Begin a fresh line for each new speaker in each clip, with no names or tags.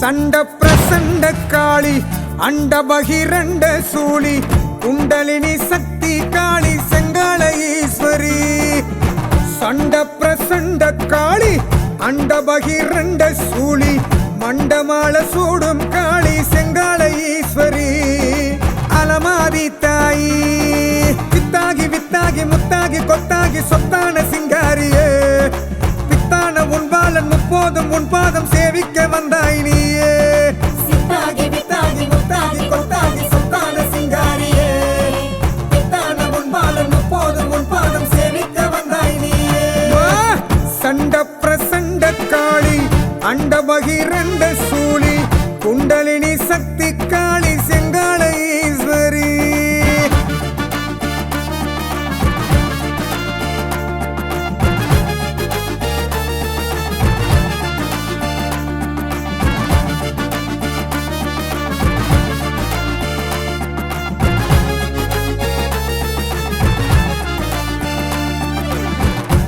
சண்ட பிரசண்ட காளி அண்ட பகிரண்ட சூழி குண்டலினி சக்தி காளி செங்கால ஈஸ்வரி. சண்ட பிரசண்ட காளி அண்ட பகிரண்ட சூழி மண்டமால சூடும் காளி செங்கால ஈஸ்வரி. அலமாதி தாயி வித்தாகி வித்தாகி முத்தாகி கொத்தாகி சொத்தான சிங்காரியே. பித்தான உன்பாலன் முப்போதும் உன் பாதம் சேவிக்க வந்தாய் நீ. அண்டபகிரண்ட சூழி குண்டலினி சக்தி காளி செங்கால ஈஸ்வரி.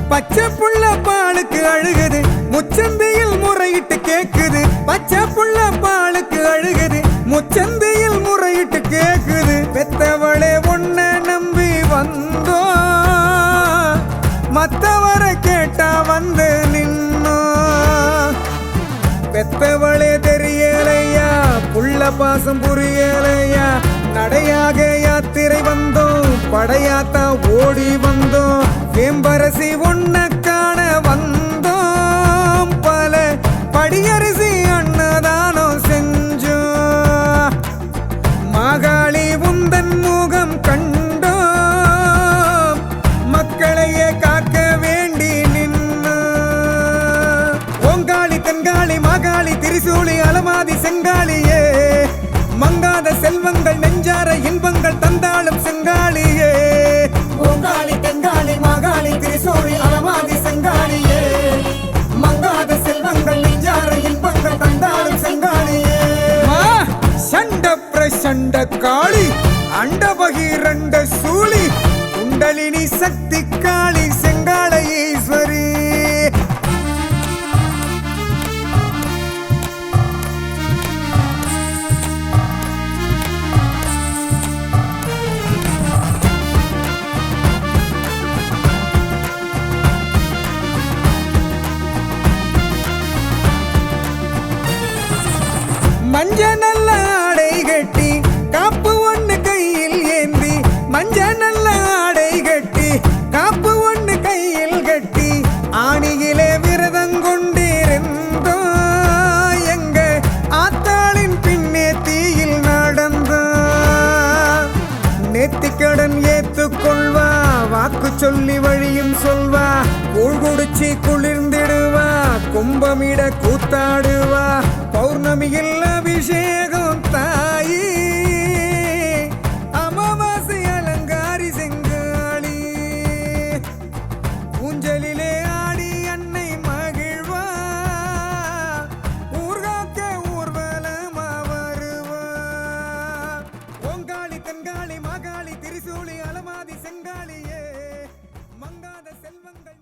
பச்சை புள்ள பாலுக்கு அழுகுது முச்சந்தையில் முறையிட்டு கேக்குது. பச்சை புள்ள பாலுக்கு அழுகுது. முச்சந்தையில் முறையிட்டு கேக்குது. பெத்தவளே உன்ன நம்பி வந்தோ. மத்தவரை கேட்டா வந்து நின்னோ. பெத்தவளே தெரியலையா? புள்ள பாசம் புரியலையா? நடையாக யாத்திரை வந்தோம் படையாத்தா ஓடி வந்தோம் வேம்பரசி உன்ன காண வந்தோம் அலமாதி செங்காளியே. மங்காத செல்வங்கள் நெஞ்சார இன்பங்கள் தந்தாளும் செங்காளியே.
ஓங்காளி தெங்காளி மாகாளி திரிசூலி அலமாதி செங்காளியே. மங்காத செல்வங்கள் நெஞ்சார இன்பங்கள் தந்தாலும் செங்காளியே.
மா சண்ட பிரசண்ட காளி அண்ட பகிரண்ட சூளி குண்டலினி சக்தி காளி செங்கால மஞ்ச நல்ல ஆடை கட்டி காப்பு ஒண்ணு கையில் ஏந்தி மஞ்ச நல்ல ஆடை கட்டி காப்பு ஒண்ணு கையில் கட்டி ஆணியிலே விரதம் கொண்டிருந்தோ எங்க ஆத்தாளின் பின்னே தீயில் நடந்தோ நேத்திக்கடன் ஏத்துக்கொள்வா வாக்கு சொல்லி வழியும் சொல்வா. கூழ் குடிச்சி குளிர்ந்திடுவா கும்பமிட கூத்தாடுவா. பௌர்ணமியில் அபிஷேகம் தாயி. அமாவாசை அலங்காரி செங்காளி. ஊஞ்சலிலே ஆடி அன்னை மகிழ்வா. ஊர்காக்க ஊர்வலமா வருவா. ஓங்காளி தென்காளி மாகாளி திரிசூலி அலமாதி செங்காளியே. மங்காத செல்வங்கள்